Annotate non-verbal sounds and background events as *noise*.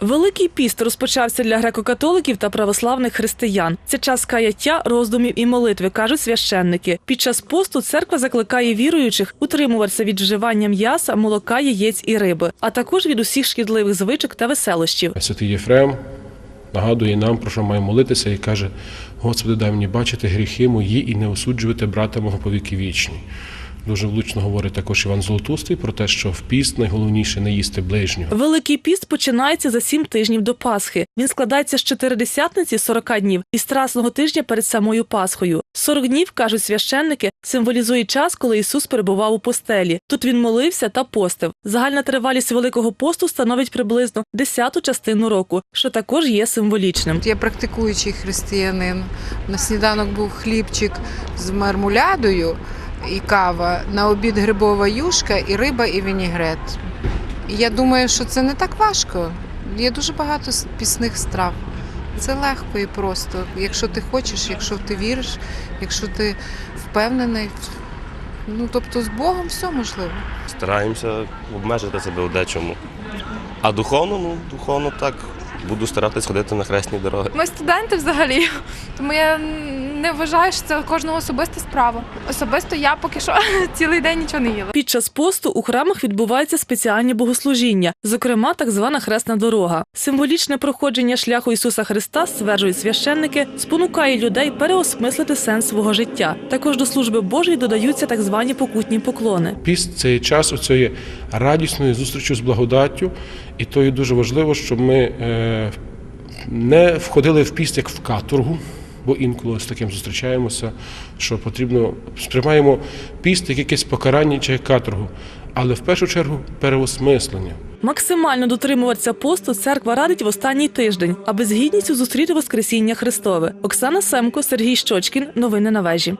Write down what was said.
Великий піст розпочався для греко-католиків та православних християн. Це час каяття, роздумів і молитви, кажуть священники. Під час посту церква закликає віруючих утримуватися від вживання м'яса, молока, яєць і риби, а також від усіх шкідливих звичок та веселощів. Святий Єфрем нагадує нам, про що маємо молитися, і каже: Господи, дай мені бачити гріхи мої і не осуджувати брата мого по віки вічні. Дуже влучно говорить також Іван Золотустий про те, що в піст найголовніше не їсти ближнього. Великий піст починається за сім тижнів до Пасхи. Він складається з чотиридесятниці 40 днів і страсного тижня перед самою Пасхою. 40 днів, кажуть священники, символізує час, коли Ісус перебував у постелі. Тут він молився та постив. Загальна тривалість Великого посту становить приблизно десяту частину року, що також є символічним. Я практикуючий християнин. На сніданок був хлібчик з мармулядою і кава, на обід грибова юшка і риба і вінігрет. Я думаю, що це не так важко. Є дуже багато пісних страв. Це легко і просто. Якщо ти хочеш, якщо ти віриш, якщо ти впевнений. Ну тобто з Богом все можливо. Стараємося обмежити себе у дечому. А духовно, ну, духовно так. Буду старатись ходити на хресні дороги. Ми студенти взагалі, тому я не вважаю, що це кожного особиста справа. Особисто я поки що *laughs* цілий день нічого не їла. Під час посту у храмах відбуваються спеціальні богослужіння, зокрема так звана хресна дорога. Символічне проходження шляху Ісуса Христа, стверджують священники, спонукає людей переосмислити сенс свого життя. Також до служби Божої додаються так звані покутні поклони. Піст це є час оцієї радісної зустрічі з благодаттю, і то є дуже важливо, щоб ми е, не входили в піст як в каторгу, бо інколи з таким зустрічаємося, що потрібно сприймаємо піст як якесь покарання чи каторгу, але в першу чергу переосмислення. Максимально дотримуватися посту церква радить в останній тиждень, аби з гідністю зустріти Воскресіння Христове. Оксана Семко, Сергій Щочкін. Новини на вежі.